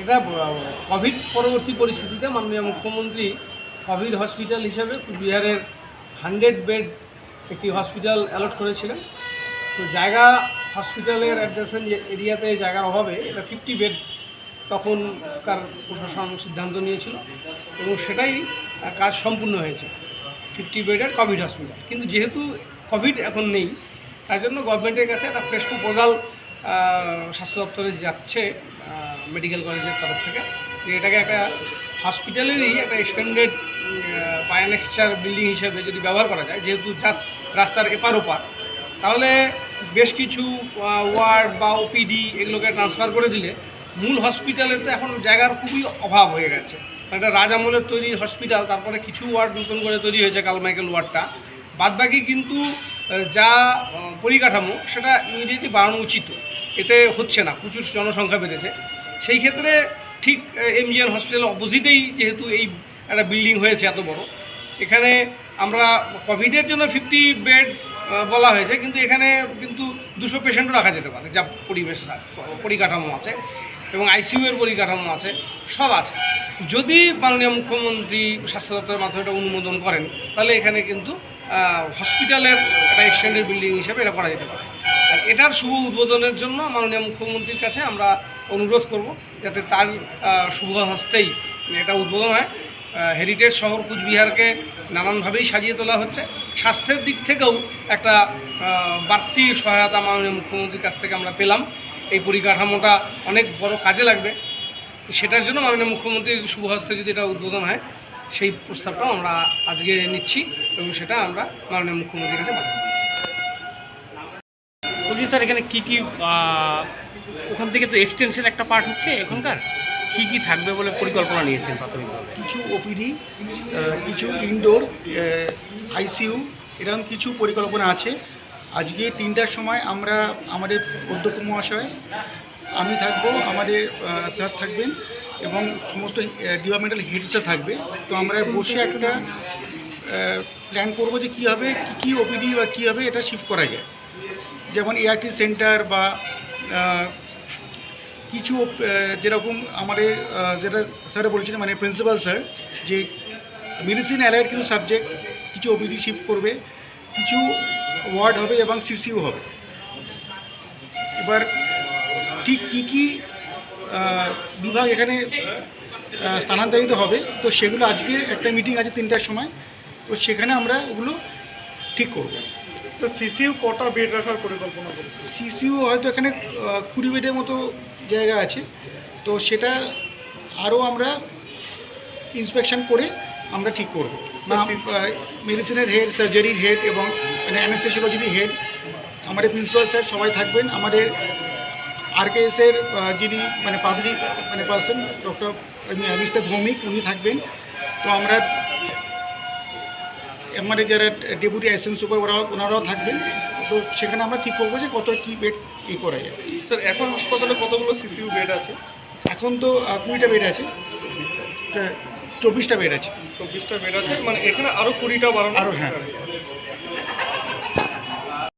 এটা কোভিড পরবর্তী পরিস্থিতিতে মাননীয় মুখ্যমন্ত্রী কোভিড হসপিটাল হিসাবে কুচবিহারের হান্ড্রেড বেড একটি হসপিটাল অ্যালট করেছিলেন। তো জায়গা হসপিটালের অ্যাডজাসেন্ট এরিয়াতে জায়গার অভাবে এটা ফিফটি বেড তখনকার প্রশাসন সিদ্ধান্ত নিয়েছিল এবং সেটাই কাজ সম্পূর্ণ হয়েছে। ফিফটি বেডের কোভিড হসপিটাল কিন্তু যেহেতু কোভিড এখন নেই, তাই জন্য গভর্নমেন্টের কাছে একটা ফ্রেশ প্রপোজাল স্বাস্থ্য দপ্তরে যাচ্ছে মেডিকেল কলেজের তরফ থেকে। যে এটাকে একটা হসপিটালেরই একটা এক্সটেন্ডেড বায়োনেক্সচার বিল্ডিং হিসেবে যদি ব্যবহার করা যায়, যেহেতু জাস্ট রাস্তার এপার ওপার, তাহলে বেশ কিছু ওয়ার্ড বা ওপিডি এগুলোকে ট্রান্সফার করে দিলে মূল হসপিটালের তো এখন জায়গার খুবই অভাব হয়ে গেছে। একটা রাজ আমলের তৈরি হসপিটাল তারপরে কিছু ওয়ার্ড নতুন করে তৈরি হয়েছে কালমাইকেল ওয়ার্ডটা বাদবাকি কিন্তু যা পরিকাঠামো, সেটা ইমিডিয়েটলি বাড়ানো উচিত। এতে হচ্ছে না, প্রচুর জনসংখ্যা বেড়েছে। সেই ক্ষেত্রে ঠিক এমজিএন হসপিটাল অপোজিটেই যেহেতু এই একটা বিল্ডিং হয়েছে এত বড়, এখানে আমরা কোভিডের জন্য ফিফটি বেড বলা হয়েছে, কিন্তু এখানে কিন্তু দুশো পেশেন্টও রাখা যেতে পারে, যা পরিবেশ পরিকাঠামো আছে এবং আইসিইউ এর পরিকাঠামো আছে, সব আছে। যদি মাননীয় মুখ্যমন্ত্রী স্বাস্থ্য দপ্তরের মাধ্যমে অনুমোদন করেন, তাহলে এখানে কিন্তু হসপিটালের একটা এক্সটেন্ডেড বিল্ডিং হিসেবে এটা করা যেতে পারে। আর এটার শুভ উদ্বোধনের জন্য মাননীয় মুখ্যমন্ত্রীর কাছে আমরা অনুরোধ করব যাতে তার শুভ হস্তেই এটা উদ্বোধন হয়। হেরিটেজ শহর কুচবিহারকে নানানভাবেই সাজিয়ে তোলা হচ্ছে। স্বাস্থ্যের দিক থেকেও একটা বাড়তি সহায়তা মাননীয় মুখ্যমন্ত্রীর কাছ থেকে আমরা পেলাম। এই পরিকাঠামোটা অনেক বড় কাজে লাগবে। সেটার জন্য মাননীয় মুখ্যমন্ত্রীর শুভ হস্তে যদি এটা উদ্বোধন হয় সেই প্রস্তাবটাও আমরা আজকে নিচ্ছি এবং সেটা আমরা মাননীয় মুখ্যমন্ত্রীর কাছে পাঠাবো। বলছি স্যার এখানে কি কি ওখান থেকে তো এক্সটেনশন একটা পার্ট হচ্ছে এখনকার? কি কি থাকবে বলে পরিকল্পনা নিয়েছেন প্রাথমিকভাবে? কিছু ওপিডি কিছু ইনডোর আইসিইউ এরকম কিছু পরিকল্পনা আছে। আজকে তিনটার সময় আমরা আমাদের অধ্যক্ষ মহাশয়, আমি থাকব, আমাদের স্যার থাকবেন এবং সমস্ত ডিপার্টমেন্টাল হেডসরা থাকবে। তো আমরা বসে একটা প্ল্যান করব যে কী হবে, কী ওপিডি বা কী হবে এটা শিফট করা যায়। যেমন এআরটি সেন্টার বা কিছু যেরকম আমাদের যেটা স্যার বলছিলেন মানে প্রিন্সিপাল স্যার, যে মেডিসিন অ্যালাইড কিছু সাবজেক্ট কিছু ওপিডি শিফট করবে। কিছু ওয়ার্ড হবে এবং সিসিউ হবে। এবার ঠিক কী কী বিভাগ এখানে স্থানান্তরিত হবে তো সেগুলো আজকের একটা মিটিং আছে তিনটার সময় তো সেখানে আমরা ওগুলো ঠিক করব। স্যার সিসিউ কটা বেড রাখার পরিকল্পনা করেছে? সিসিউ হয়তো এখানে কুড়ি বেডের মতো জায়গা আছে তো সেটা আরও আমরা ইন্সপেকশন করে আমরা ঠিক করব। মেডিসিনের হেড সার্জারির হেড এবং মানে অ্যানেস্থেসিওলজির হেড আমাদের প্রিন্সিপাল স্যার সবাই থাকবেন। আমাদের আরকেএসের যিনি মানে পাবলিক মানে পার্সন ডক্টর মিস্টার ভৌমিক উনি থাকবেন। তো আমরা আমাদের যারা ডেপুটি অ্যাসিস্ট্যান্ট সুপার ওরাও ওনারাও থাকবেন। তো সেখানে আমরা ঠিক করব যে কত কী বেড ই করা যায়। স্যার এখন হাসপাতালে কতগুলো সিসিউ বেড আছে? এখন তো কুড়িটা বেড আছে। তা চব্বিশটা বেড আছে চব্বিশটা বেড আছে মানে এখানে আরও কুড়িটা বাড়ানো আরও, হ্যাঁ।